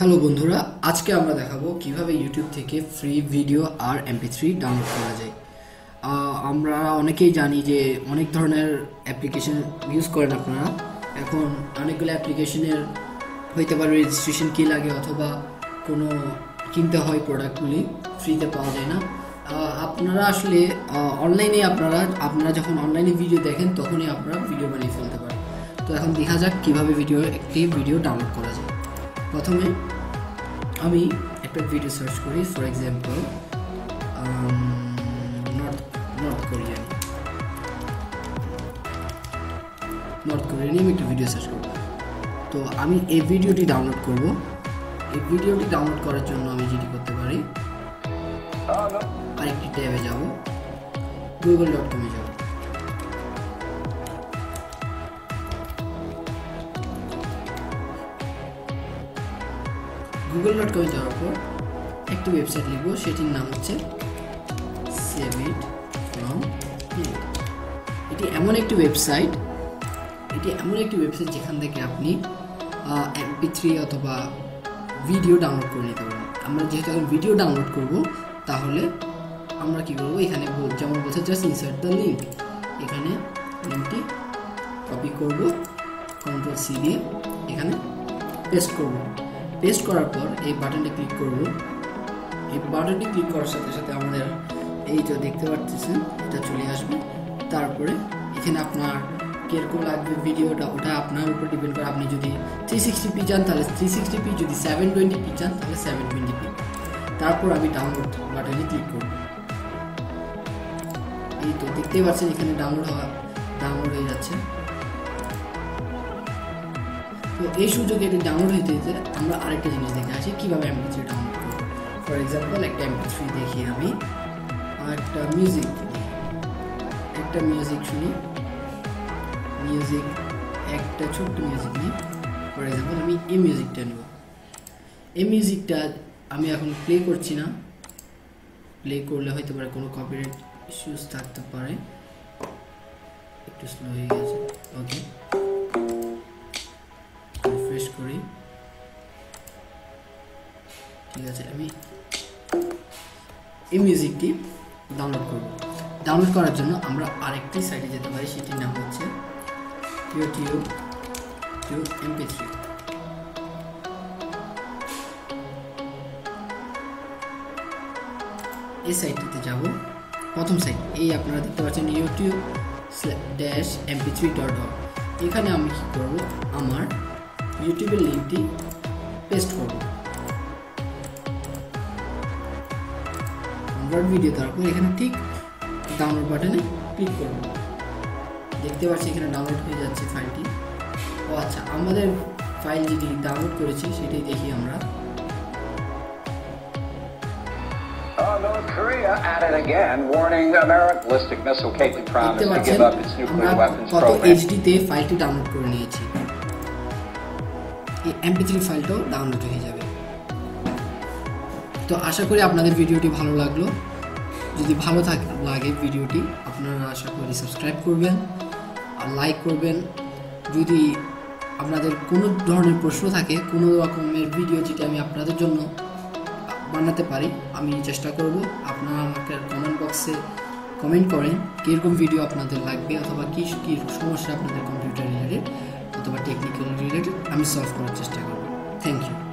Hello বন্ধুরা, আজকে আমরা দেখাবো কীভাবে ইউটিউব থেকে ফ্রি ভিডিও আর এমপি থ্রি ডাউনলোড করা যায়। আমরা অনেকেই জানি যে অনেক ধরনের অ্যাপ্লিকেশন ইউজ করেন আপনারা। এখন অনেকগুলো অ্যাপ্লিকেশনের হইতে পারে রেজিস্ট্রেশন কী লাগে অথবা কোনো কিনতে হয় প্রোডাক্টগুলি ফ্রিতে পাওয়া যায় না। আপনারা আসলে অনলাইনে আপনারা আপনারা যখন অনলাইনে ভিডিও দেখেন, তখনই আপনারা ভিডিও বানিয়ে ফেলতে পারেন। তো এখন দেখা যাক কীভাবে ভিডিও একটি ভিডিও ডাউনলোড করা যায়। প্রথমে আমি একটা ভিডিও সার্চ করি for example north north Korean north Korean আমি একটা ভিডিও সার্চ করব। তো আমি এই ভিডিওটি ডাউনলোড করব। এই ভিডিওটি ডাউনলোড করার জন্য আমি যেটি করতে পারি আরেকটি ট্যাবে যাব গুগল ডট কমে যাব। গুগল ডট কমে যাওয়ার পর একটি ওয়েবসাইট লিখব, সেটির নাম হচ্ছে সেভ ইট ফ্রম এটি এমন একটি ওয়েবসাইট এটি এমন একটি ওয়েবসাইট যেখান থেকে আপনি এমপি থ্রি অথবা ভিডিও ডাউনলোড করে নিতে পারবেন আমরা যেহেতু এখন ভিডিও ডাউনলোড করব, তাহলে আমরা কি করব? এখানে যেমন বলছে জাস্ট ইনসার্ট দ্য লিঙ্ক এখানে লিঙ্কটি কপি করব কন্ট্রোল সি দিয়ে এখানে পেস্ট করব। পেস্ট করার পর এই বাটনটি ক্লিক করব। এই বাটনটি ক্লিক করার সাথে সাথে আমাদের এই যে দেখতে পাচ্ছেন এটা চলে আসবে। তারপরে এখানে আপনার কীরকম লাগবে ভিডিওটা, ওটা আপনার উপর ডিপেন্ড করে। আপনি যদি থ্রি সিক্সটি পি চান, তাহলে থ্রি সিক্সটি পি যদি সেভেন টোয়েন্টি পি চান, তাহলে সেভেন টোয়েন্টি পি তারপর আমি ডাউনলোড বাটনে ক্লিক করব। এই তো দেখতেই পাচ্ছেন, এখানে ডাউনলোড হওয়া ডাউনলোড হয়ে যাচ্ছে। তো এই সুযোগে এটি ডাউনলোড হইতে হইতে আমরা আরেকটা জিনিস দেখে আসি, কীভাবে এমপি থ্রি ডাউনলোড করব। ফর এক্সাম্পল একটা এমপি থ্রি দেখি আমি একটা মিউজিক একটা মিউজিক শুনি মিউজিক একটা ছোট্ট মিউজিক নিই। ফর এক্সাম্পল আমি এই মিউজিকটা নেব। এই মিউজিকটা আমি এখন প্লে করছি না। প্লে করলে হয়তো পারে কোনো কপিরাইট ইস্যুস থাকতে পারে। একটু স্লো হয়ে গেছে। ওকে করি। ঠিক আছে, আমি এই মিউজিকটি ডাউনলোড করব। ডাউনলোড করার জন্য আমরা আরেকটি সাইটে যেতে পারি, সেটির নাম হচ্ছে ইউটিউব টু এমপি থ্রি এই সাইটটিতে যাব। প্রথম সাইট এই আপনারা দেখতে পাচ্ছেন YouTube dash MP three dot এখানে আমি কী করব? আমার ইউটিউবের লিঙ্কটি পেস্ট করব। কনভার্ট ভিডিও তারপর এখানে ঠিক ডাউনলোড বাটনে ক্লিক করব। দেখতে পাচ্ছি এখানে ডাউনলোড হয়ে যাচ্ছে ফাইলটি ও আচ্ছা আমাদের ফাইল যেটি ডাউনলোড করেছি সেটাই দেখি আমরা। Uh, Korea at it again, warning American ballistic missile দেখতে to give up its nuclear weapons program. এইচডিতে ফাইলটি ডাউনলোড করে নিয়েছি। এই এমপি থ্রি ফাইলটাও ডাউনলোড হয়ে যাবে। তো আশা করি আপনাদের ভিডিওটি ভালো লাগল। যদি ভালো থাকে লাগে ভিডিওটি, আপনারা আশা করি সাবস্ক্রাইব করবেন আর লাইক করবেন। যদি আপনাদের কোনো ধরনের প্রশ্ন থাকে, কোনো রকমের ভিডিও যেটা আমি আপনাদের জন্য বানাতে পারি, আমি চেষ্টা করব। আপনারা আমাকে কমেন্ট বক্সে কমেন্ট করেন, কীরকম ভিডিও আপনাদের লাগবে অথবা কী কী সমস্যা আপনাদের কম্পিউটার রিলেটেড অথবা টেকনিক্যাল রিলেটেড আমি সলভ করার চেষ্টা করব। Thank you